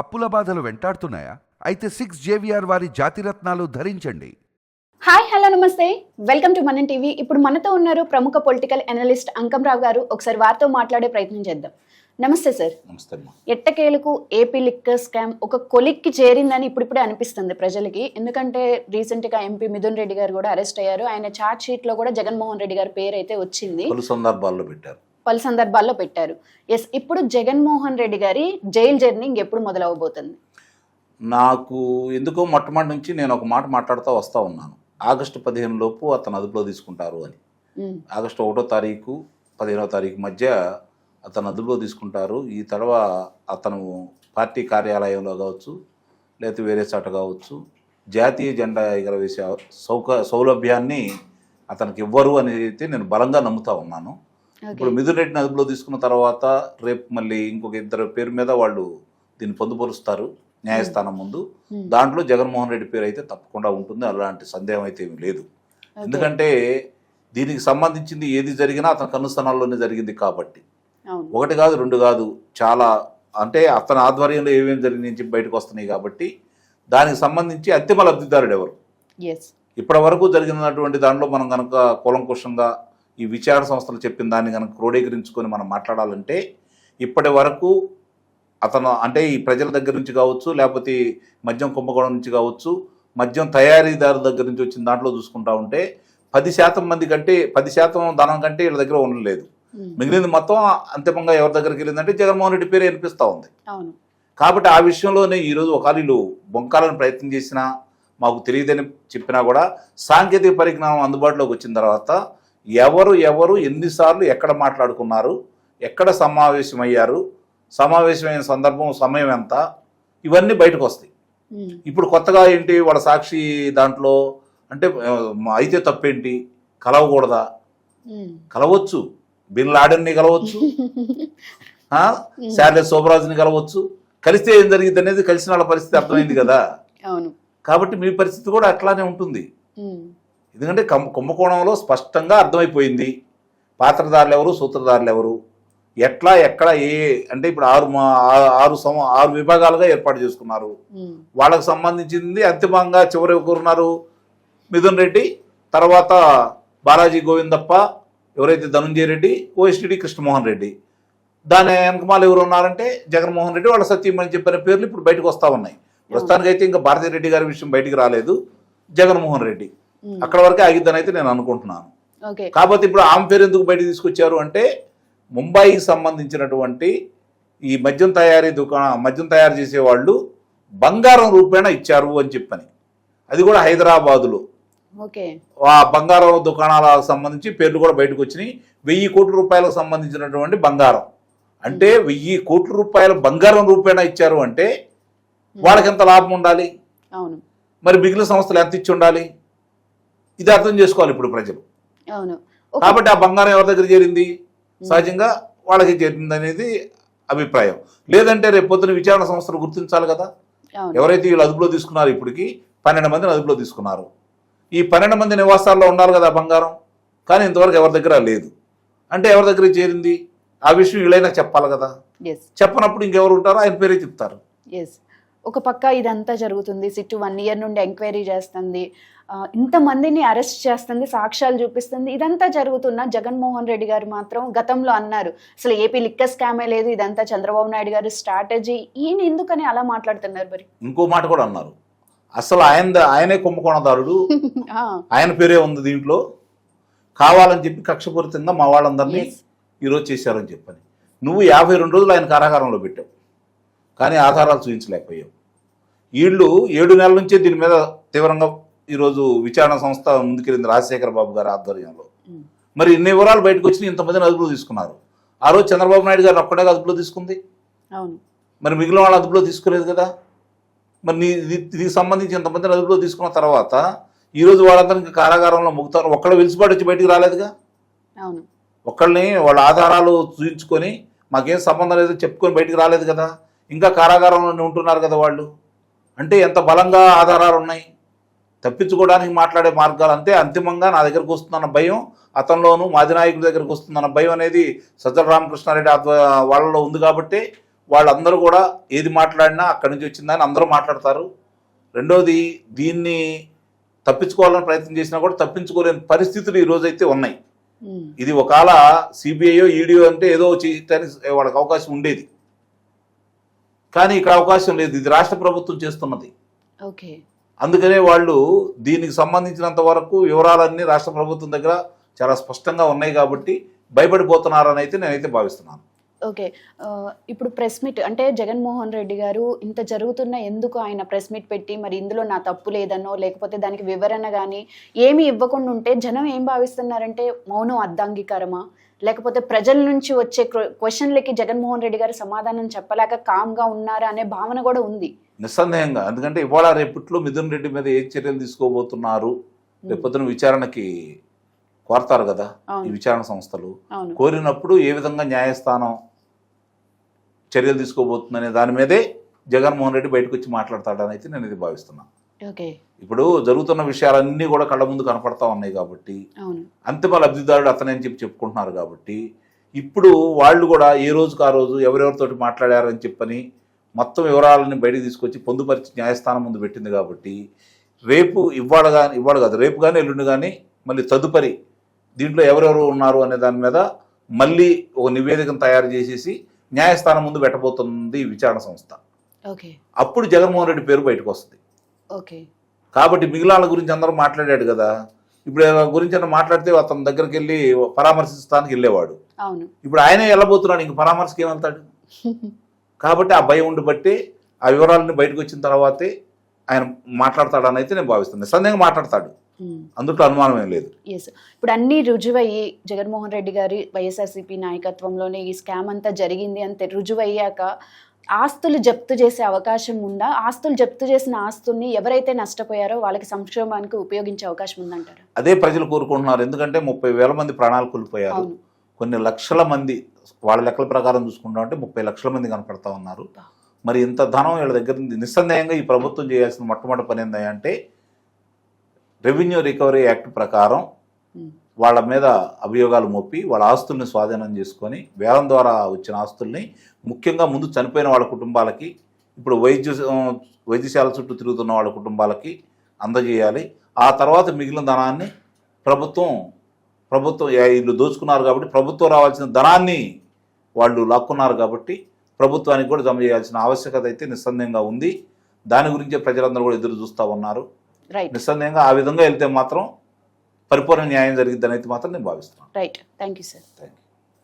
అప్పుల బాధలు వెంటాడుతున్నాయా? అయితే సిక్స్ జేవిఆర్ వారి జాతిరత్నాలు ధరించండి. హాయ్ హలో నమస్తే. Welcome to Manan TV. ఇప్పుడు మనతో ఉన్నారు ప్రముఖ పొలిటికల్ అనలిస్ట్ అంకం రావు గారు. ఒకసారి వారితో మాట్లాడే ప్రయత్నం చేద్దాం. నమస్తే సార్. నమస్తే ఎట్టకేలకు ఏపీ లిక్కర్ స్కామ్ ఒక కొలిక్కి చేరిందని ఇప్పుడిప్పుడే అనిపిస్తుంది ప్రజలకి. ఎందుకంటే రీసెంట్గా ఎంపీ మిథున్ రెడ్డి గారు కూడా అరెస్ట్ అయ్యారు. ఆయన చార్జ్ షీట్లో కూడా జగన్మోహన్ రెడ్డి గారి పేరు అయితే వచ్చింది. పలు సందర్భాల్లో పెట్టారు. పలు సందర్భాల్లో పెట్టారు. ఎస్ ఇప్పుడు జగన్మోహన్ రెడ్డి గారి జైల్ జర్నీ ఇంకెప్పుడు మొదలవబోతుంది? నాకు ఎందుకో మొట్టమొదటి నుంచి నేను ఒక మాట మాట్లాడుతూ వస్తూ ఉన్నాను. ఆగస్టు పదిహేను లోపు అతను అదుపులో తీసుకుంటారు అని. ఉమ్, ఆగస్టు ఒకటో తారీఖు పదిహేనో తారీఖు మధ్య అతను అదుపులో తీసుకుంటారు. ఈ తడవ అతను పార్టీ కార్యాలయంలో కావచ్చు లేకపోతే వేరే చోట కావచ్చు జాతీయ జెండా ఎగరవేసే సౌక సౌలభ్యాన్ని అతనికి ఇవ్వరు అని అయితే నేను బలంగా నమ్ముతా ఉన్నాను. ఇప్పుడు మిథున్ రెడ్డిని అదుపులో తీసుకున్న తర్వాత రేపు మళ్ళీ ఇంకొక ఇద్దరు పేరు మీద వాళ్ళు దీన్ని పొందుపరుస్తారు న్యాయస్థానం ముందు. ఉమ్, దాంట్లో జగన్మోహన్ రెడ్డి పేరు అయితే తప్పకుండా ఉంటుంది. అలాంటి సందేహం అయితే ఏమీ లేదు. ఎందుకంటే దీనికి సంబంధించింది ఏది జరిగినా అతని కనుస్థానాల్లోనే జరిగింది కాబట్టి. ఒకటి కాదు రెండు కాదు చాలా అంటే అతని ఆధ్వర్యంలో ఏమేమి జరిగింది నుంచి బయటకు వస్తున్నాయి కాబట్టి దానికి సంబంధించి అంతిమ లబ్ధిదారుడు ఎవరు? ఇప్పటి వరకు జరిగినటువంటి దాంట్లో మనం కనుక కూలంకుషంగా ఈ విచారణ సంస్థలు చెప్పిన దాన్ని కనుక క్రోడీకరించుకొని మనం మాట్లాడాలంటే ఇప్పటి వరకు అతను అంటే ఈ ప్రజల దగ్గర నుంచి కావచ్చు లేకపోతే మద్యం కుంభకోణం నుంచి కావచ్చు మద్యం తయారీదారు దగ్గర నుంచి వచ్చిన దాంట్లో చూసుకుంటా ఉంటే పది శాతం మంది కంటే పది శాతం ధనం కంటే వీళ్ళ దగ్గర ఉండలేదు మిగిలింది మొత్తం అంతిమంగా ఎవరి దగ్గరికి వెళ్ళిందంటే జగన్మోహన్ రెడ్డి పేరు వినిపిస్తూ ఉంది. కాబట్టి ఆ విషయంలోనే ఈరోజు ఒకవేళ వీళ్ళు బొంకాలని ప్రయత్నం చేసినా మాకు తెలియదని చెప్పినా కూడా సాంకేతిక పరిజ్ఞానం అందుబాటులోకి వచ్చిన తర్వాత ఎవరు ఎవరు ఎన్నిసార్లు ఎక్కడ మాట్లాడుకున్నారు ఎక్కడ సమావేశమయ్యారు సమావేశమైన సందర్భం సమయం ఎంత ఇవన్నీ బయటకు వస్తాయి. ఇప్పుడు కొత్తగా ఏంటి వాళ్ళ సాక్షి దాంట్లో అంటే అయితే తప్పేంటి కలవకూడదా. కలవచ్చు. బిన్ లాడెన్ని కలవచ్చు? శారద శోభరాజుని కలవచ్చు. కలిస్తే ఏం జరిగింది అనేది కలిసిన వాళ్ళ పరిస్థితి అర్థమైంది కదా. కాబట్టి మీ పరిస్థితి కూడా అట్లానే ఉంటుంది. ఎందుకంటే కుంభకోణంలో స్పష్టంగా అర్థమైపోయింది. పాత్రదారులు ఎవరు సూత్రధారులు ఎవరు ఎట్లా ఎక్కడ ఏ అంటే ఇప్పుడు ఆరు ఆరు సమ ఆరు విభాగాలుగా ఏర్పాటు చేసుకున్నారు. వాళ్ళకు సంబంధించింది అంతిమంగా చివరి ఎవరున్నారు మిథున్ రెడ్డి తర్వాత బాలాజీ గోవిందప్ప ఎవరైతే ధనుంజయ రెడ్డి ఓఎస్టిడి కృష్ణమోహన్ రెడ్డి. దాని వెనకమాల ఎవరు ఉన్నారంటే జగన్మోహన్ రెడ్డి వాళ్ళ సత్యం అని చెప్పిన పేర్లు ఇప్పుడు బయటకు వస్తా ఉన్నాయి. ప్రస్తుతానికైతే ఇంకా భారతీ రెడ్డి గారి విషయం బయటికి రాలేదు. జగన్మోహన్ రెడ్డి. అక్కడ వరకే ఆగిద్దని అయితే నేను అనుకుంటున్నాను. కాకపోతే ఇప్పుడు ఆమె పేరు ఎందుకు బయటకు తీసుకొచ్చారు అంటే ముంబైకి సంబంధించినటువంటి ఈ మద్యం తయారీ దుకాణ మద్యం తయారు చేసే వాళ్ళు బంగారం రూపేణ ఇచ్చారు అని చెప్పని. అది కూడా హైదరాబాదులో. ఓకే ఆ బంగారం దుకాణాలకు సంబంధించి పేర్లు కూడా బయటకు వచ్చినాయి. వెయ్యి కోట్ల రూపాయలకు సంబంధించినటువంటి బంగారం. అంటే వెయ్యి కోట్ల రూపాయల బంగారం రూపేణ ఇచ్చారు అంటే వాళ్ళకి ఎంత లాభం ఉండాలి? అవును. మరి మిగిలిన సంస్థలు ఎంత ఇచ్చి ఉండాలి? ఇది అర్థం చేసుకోవాలి ఇప్పుడు ప్రజలు. అవును. కాబట్టి ఆ బంగారం ఎవరి దగ్గర చేరింది? సహజంగా వాళ్ళకి చేరింది అనేది అభిప్రాయం. లేదంటే రేపు పొద్దున విచారణ సంస్థలు గుర్తించాలి కదా? ఎవరైతే వీళ్ళు అదుపులో తీసుకున్నారు ఇప్పటికి పన్నెండు మందిని అదుపులో తీసుకున్నారు. ఈ పన్నెండు మంది నివాసాల్లో ఉండాలి కదా బంగారం? కానీ ఇంతవరకు ఎవరి దగ్గర లేదు. అంటే ఎవరి దగ్గర చేరింది? ఆ విషయం వీళ్ళైనా చెప్పాలి కదా? చెప్పనప్పుడు ఇంకెవరు ఉంటారో ఆయన పేరే చెప్తారు. ఒక పక్క ఇదంతా జరుగుతుంది. సిట్టు వన్ ఇయర్ నుండి ఎంక్వైరీ చేస్తుంది. ఇంతమందిని అరెస్ట్ చేస్తుంది సాక్ష్యాలు చూపిస్తుంది. ఇదంతా జరుగుతున్న జగన్మోహన్ రెడ్డి గారు మాత్రం గతంలో అన్నారు. అసలు ఏపీ లిక్కర్ స్కామే లేదు ఇదంతా చంద్రబాబు నాయుడు గారి స్ట్రాటజీ. ఈయన ఎందుకని అలా మాట్లాడుతున్నారు మరి? ఇంకో మాట కూడా అన్నారు. అసలు ఆయన ఆయనే కుంభకోణదారుడు. ఆయన పేరే ఉంది దీంట్లో. కావాలని చెప్పి కక్షపూరితంగా మా వాళ్ళందరినీ. ఈరోజు చేశారని చెప్పని. నువ్వు యాభై రెండు రోజులు ఆయన కారాగారంలో పెట్టావు. కానీ ఆధారాలు చూపించలేకపోయావు. వీళ్ళు ఏడు నెలల నుంచే దీని మీద తీవ్రంగా ఈరోజు విచారణ సంస్థ ముందుకెళ్ళింది రాజశేఖర బాబు గారి ఆధ్వర్యంలో. మరి ఇన్ని వివరాలు బయటకు వచ్చి ఇంతమందిని అదుపులో తీసుకున్నారు. ఆ రోజు చంద్రబాబు నాయుడు గారు ఒక్కడే అదుపులో తీసుకుంది? అవును. మరి మిగిలిన వాళ్ళు అదుపులో తీసుకోలేదు కదా? మరి నీ ఇది- దీనికి సంబంధించి ఇంతమందిని అదుపులో తీసుకున్న తర్వాత ఈరోజు వాళ్ళందరికీ కారాగారంలో ముగుతారు. ఒక్కడ వెలిసిపాటు వచ్చి బయటికి రాలేదుగా? అవును. ఒకళ్ళని వాళ్ళ ఆధారాలు చూపించుకొని మాకేం సంబంధం లేదు చెప్పుకొని బయటికి రాలేదు కదా? ఇంకా కారాగారంలోనే ఉంటున్నారు కదా వాళ్ళు? అంటే ఎంత బలంగా ఆధారాలు ఉన్నాయి? తప్పించుకోవడానికి మాట్లాడే మార్గాలు అంతే అంతిమంగా నా దగ్గరకు వస్తుందన్న భయం అతనిలోను మాది నాయకుడి దగ్గరకు వస్తుందన్న భయం అనేది సజ్జల రామకృష్ణారెడ్డి వాళ్ళలో ఉంది కాబట్టి వాళ్ళందరూ కూడా ఏది మాట్లాడినా అక్కడి నుంచి వచ్చిందని అందరూ మాట్లాడతారు. రెండోది దీన్ని తప్పించుకోవాలని ప్రయత్నం చేసినా కూడా తప్పించుకోలేని పరిస్థితులు ఈ రోజైతే ఉన్నాయి. ఇది ఒకవేళ సిబిఐయో ఈడియో అంటే ఏదో చేయటానికి వాళ్ళకి అవకాశం ఉండేది. కానీ ఇక్కడ అవకాశం లేదు. ఇది రాష్ట్ర ప్రభుత్వం చేస్తున్నది. ఓకే. అందుకనే వాళ్ళు దీనికి సంబంధించినంత వరకు వివరాలన్నీ రాష్ట్ర ప్రభుత్వం దగ్గర చాలా స్పష్టంగా ఉన్నాయి కాబట్టి భయపడిపోతున్నారని అయితే నేనైతే భావిస్తున్నాను. ఓకే. ఇప్పుడు ప్రెస్ మీట్ అంటే జగన్మోహన్ రెడ్డి గారు ఇంత జరుగుతున్న ఎందుకు ఆయన ప్రెస్ మీట్ పెట్టి మరి ఇందులో నా తప్పు లేదనో లేకపోతే దానికి వివరణ కానీ ఏమీ ఇవ్వకుండా ఉంటే జనం ఏం భావిస్తున్నారంటే మౌనం అర్ధాంగీకారమా లేకపోతే ప్రజల నుంచి వచ్చే క్వ- క్వశ్చన్లకి జగన్మోహన్ రెడ్డి గారు సమాధానం చెప్పలేక కామ్గా ఉన్నారా అనే భావన కూడా ఉంది. నిస్సందేహంగా. ఎందుకంటే ఇవాళ రేపట్లో మిథున్ రెడ్డి మీద ఏ చర్యలు తీసుకోబోతున్నారు? రేపొద్దున విచారణకి కోరతారు కదా? ఈ విచారణ సంస్థలు. కోరినప్పుడు ఏ విధంగా న్యాయస్థానం చర్యలు తీసుకోబోతుందనే దాని మీదే జగన్మోహన్ రెడ్డి బయటకు వచ్చి మాట్లాడతాడని అయితే నేను ఇది భావిస్తున్నాను ఇప్పుడు జరుగుతున్న విషయాలన్నీ కూడా కళ్ళ ముందు కనపడతా ఉన్నాయి కాబట్టి అంతిమ లబ్ధిదారుడు అతనే అని చెప్పి చెప్పుకుంటున్నారు కాబట్టి ఇప్పుడు వాళ్ళు కూడా ఏ రోజుకు ఆ రోజు ఎవరెవరితోటి మాట్లాడారని చెప్పని మొత్తం వివరాలని బయటకు తీసుకొచ్చి పొందుపరిచి న్యాయస్థానం ముందు పెట్టింది కాబట్టి రేపు ఇవాళ కానీ ఇవాళ కాదు రేపు కానీ ఎల్లుండి కానీ మళ్ళీ తదుపరి దీంట్లో ఎవరెవరు ఉన్నారు అనే దాని మీద మళ్ళీ ఒక నివేదికను తయారు చేసేసి న్యాయస్థానం ముందు పెట్టబోతుంది విచారణ సంస్థ. అప్పుడు జగన్మోహన్ రెడ్డి పేరు బయటకు వస్తుంది. కాబట్టి మిగిలాల గురించి అందరూ మాట్లాడాడు కదా. ఇప్పుడు గురించి అన్న మాట్లాడితే అతని దగ్గరికి వెళ్ళి పరామర్శిస్తానికి వెళ్ళేవాడు. ఇప్పుడు ఆయనే వెళ్ళబోతున్నాడు ఇంక పరామర్శకి ఏమవుతాడు కాబట్టి ఆ భయం ఉండి బట్టి ఆ వివరాలన్నీ బయటకు వచ్చిన తర్వాతే ఆయన మాట్లాడతాడని అయితే నేను భావిస్తాను నిస్సందేహంగా మాట్లాడతాడు. అందులో అనుమానం ఏం లేదు ఇప్పుడు అన్ని రుజువయ్యి జగన్మోహన్ రెడ్డి గారి వైఎస్ఆర్సీపీ నాయకత్వంలోనే ఈ స్కామ్ అంతా జరిగింది అంతే. రుజువయ్యాక ఆస్తులు జప్తు చేసే అవకాశం ఉందా? ఆస్తులు జప్తు చేసిన ఆస్తుల్ని ఎవరైతే నష్టపోయారో వాళ్ళకి సంక్షేమానికి ఉపయోగించే అవకాశం ఉందంటారా? అదే ప్రజలు కోరుకుంటున్నారు. ఎందుకంటే ముప్పై వేల మంది ప్రాణాలు కోల్పోయారు. కొన్ని లక్షల మంది వాళ్ళ లెక్కల ప్రకారం చూసుకుంటా ఉంటే ముప్పై లక్షల మంది కనపడతా ఉన్నారు. మరి ఇంత ధనం వీళ్ళ దగ్గర ఉంది. నిస్సందేహంగా ఈ ప్రభుత్వం చేయాల్సిన మొట్టమొదటి పని ఏంటంటే రెవెన్యూ రికవరీ యాక్ట్ ప్రకారం. వాళ్ళ మీద అభియోగాలు మోపి వాళ్ళ ఆస్తుల్ని స్వాధీనం చేసుకొని వేలం ద్వారా వచ్చిన ఆస్తుల్ని ముఖ్యంగా ముందు చనిపోయిన వాళ్ళ కుటుంబాలకి ఇప్పుడు వైద్య వైద్యశాల చుట్టూ తిరుగుతున్న వాళ్ళ కుటుంబాలకి అందజేయాలి. ఆ తర్వాత మిగిలిన ధనాన్ని ప్రభుత్వం ప్రభుత్వం వీళ్ళు దోచుకున్నారు కాబట్టి ప్రభుత్వం రావాల్సిన ధనాన్ని వాళ్ళు లాక్కున్నారు కాబట్టి ప్రభుత్వానికి కూడా జమ చేయాల్సిన ఆవశ్యకత అయితే నిస్సందేహంగా ఉంది. దాని గురించే ప్రజలందరూ కూడా ఎదురు చూస్తూ ఉన్నారు. నిస్సందేహంగా ఆ విధంగా వెళ్తే మాత్రం పరిపూర్ణ న్యాయం జరిగిద్దని అయితే మాత్రం నేను భావిస్తున్నాను. Right thank you sir thank you